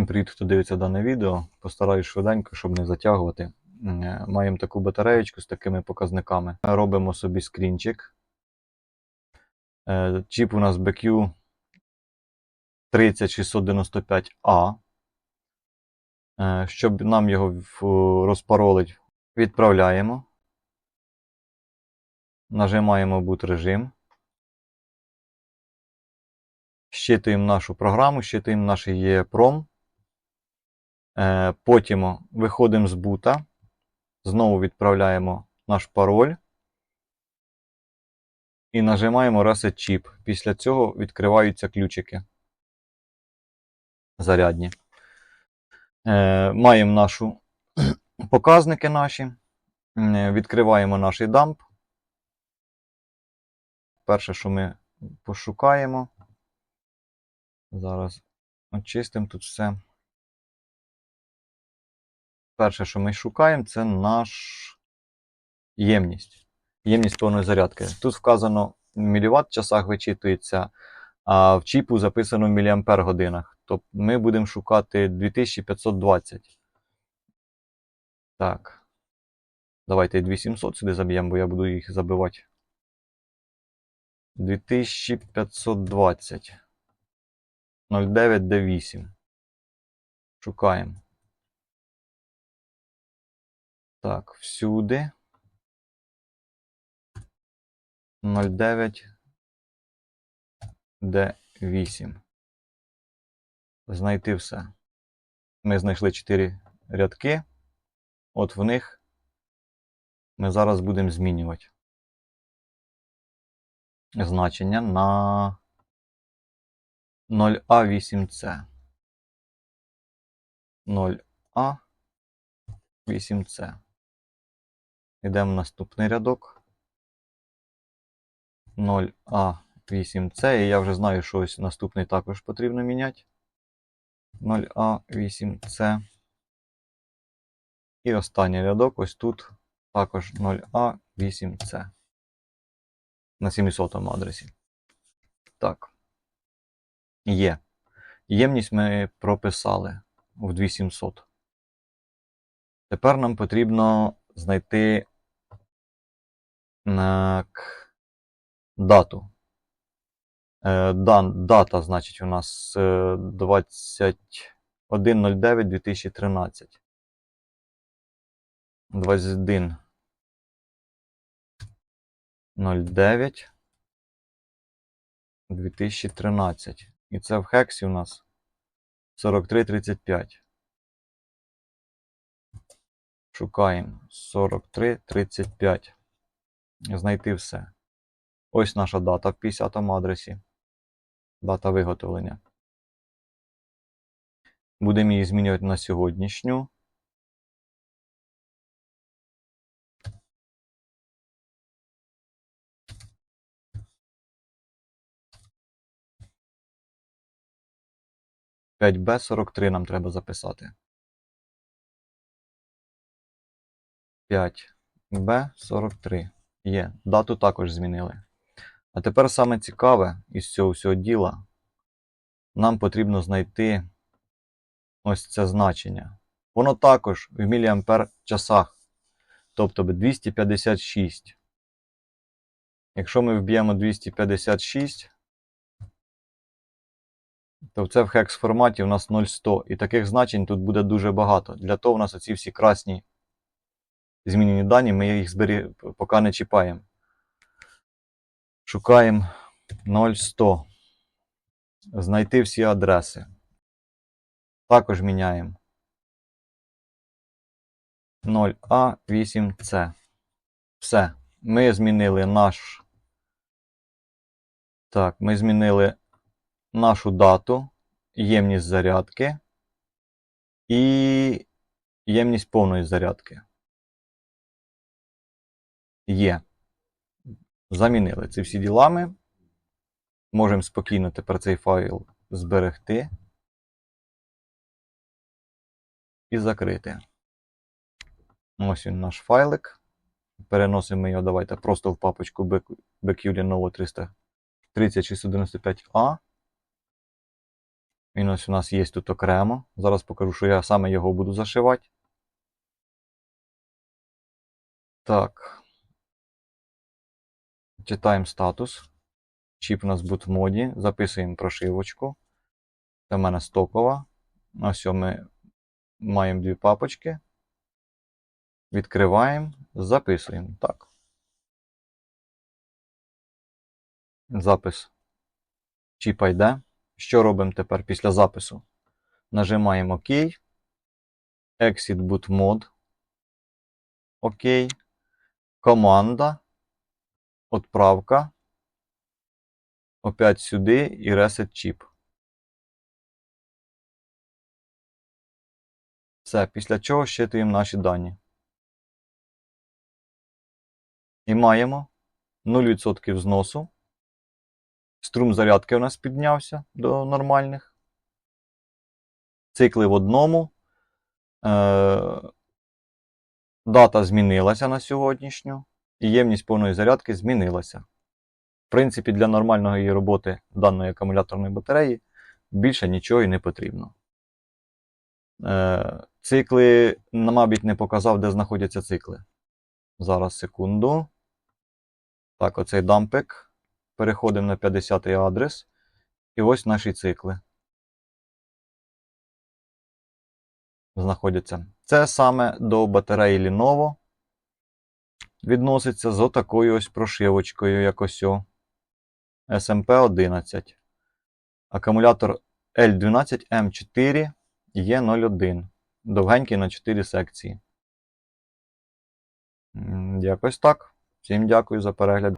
Всім привіт, хто дивиться дане відео. Постараюсь швиденько, щоб не затягувати. Е, Маємо таку батареєчку з такими показниками. Робимо собі скрінчик. Е, Чіп у нас BQ 30695A. Е, Щоб нам його розпаролить, відправляємо. Нажимаємо boot режим. Щитуємо нашу програму, щитуємо наш EEPROM. Е, Потім виходимо з бута, знову відправляємо наш пароль і нажимаємо Reset Chip. Після цього відкриваються ключики зарядні. Е, Маємо нашу показники наші. Відкриваємо наш дамп. Перше, що ми пошукаємо. Зараз очистимо тут все. Перше, що ми шукаємо, це наш ємність. Ємність повної зарядки. Тут вказано в міліватт часах вичитується, а в чіпу записано в міліампер годинах. Тобто ми будемо шукати 2520. Так. Давайте 2700 сюди заб'ємо, бо я буду їх забивати. 2520. 09D8. Шукаємо. Так, всюди. 09 D8. Знайти все. Ми знайшли 4 рядки. От в них ми зараз будемо змінювати значення на 0А8С. 0А8С. Йдемо в наступний рядок. 0А8С. І я вже знаю, що ось наступний також потрібно міняти. 0А8С. І останній рядок ось тут також 0А8С. На 700 адресі. Так. Є. Ємність ми прописали в 2700. Тепер нам потрібно знайти дату. Е, дата, значить, у нас е, 21.09.2013. 21.09. 2013. І це в хексі у нас 4335. Шукаємо 4335. Знайти все. Ось наша дата в 50 адресі. Дата виготовлення. Будемо її змінювати на сьогоднішню. П'ять Б 43 нам треба записати. 5 Б 43. Є. Дату також змінили. А тепер саме цікаве із цього всього діла. Нам потрібно знайти ось це значення. Воно також в міліампер часах. Тобто 256. Якщо ми вб'ємо 256, то це в хекс форматі у нас 0,100. І таких значень тут буде дуже багато. Для того у нас оці всі красні змінені дані, ми їх збері... поки не чіпаємо. Шукаємо 0,100. Знайти всі адреси. Також міняємо 0А8С. Все. Ми змінили наш. Так, ми змінили нашу дату, ємність зарядки і ємність повної зарядки. Є. Замінили ці всі ділами. Можемо спокійно тепер цей файл зберегти і закрити. Ось він наш файлик. Переносимо його, давайте просто в папочку BQ Lenovo 330 695A. Він ось у нас є тут окремо. Зараз покажу, що я саме його буду зашивати. Так. Читаємо статус. Чіп у нас в моді. Записуємо прошивочку. Це в мене стокова. Ось ми маємо дві папочки. Відкриваємо, записуємо. Так. Запис чіпа йде. Що робимо тепер після запису? Нажимаємо ОК. Exit boot mode. ОК. Команда. Отправка. Опять сюди і reset чіп. Все, після чого щитуємо наші дані. І маємо 0% зносу. Струм зарядки у нас піднявся до нормальних. Цикли в одному. Е, Дата змінилася на сьогоднішню. І ємність повної зарядки змінилася. В принципі, для нормальної роботи даної акумуляторної батареї більше нічого і не потрібно. Е, Цикли, ну, мабуть, не показав, де знаходяться цикли. Зараз секунду. Так, оцей дампик. Переходимо на 50 й адрес. І ось наші цикли. Знаходяться. Це саме до батареї Lenovo. Відноситься з отакою ось прошивочкою, як ось о. SMP11. Акумулятор L12M4 Е01. Довгенький на 4 секції. Якось так. Всім дякую за перегляд.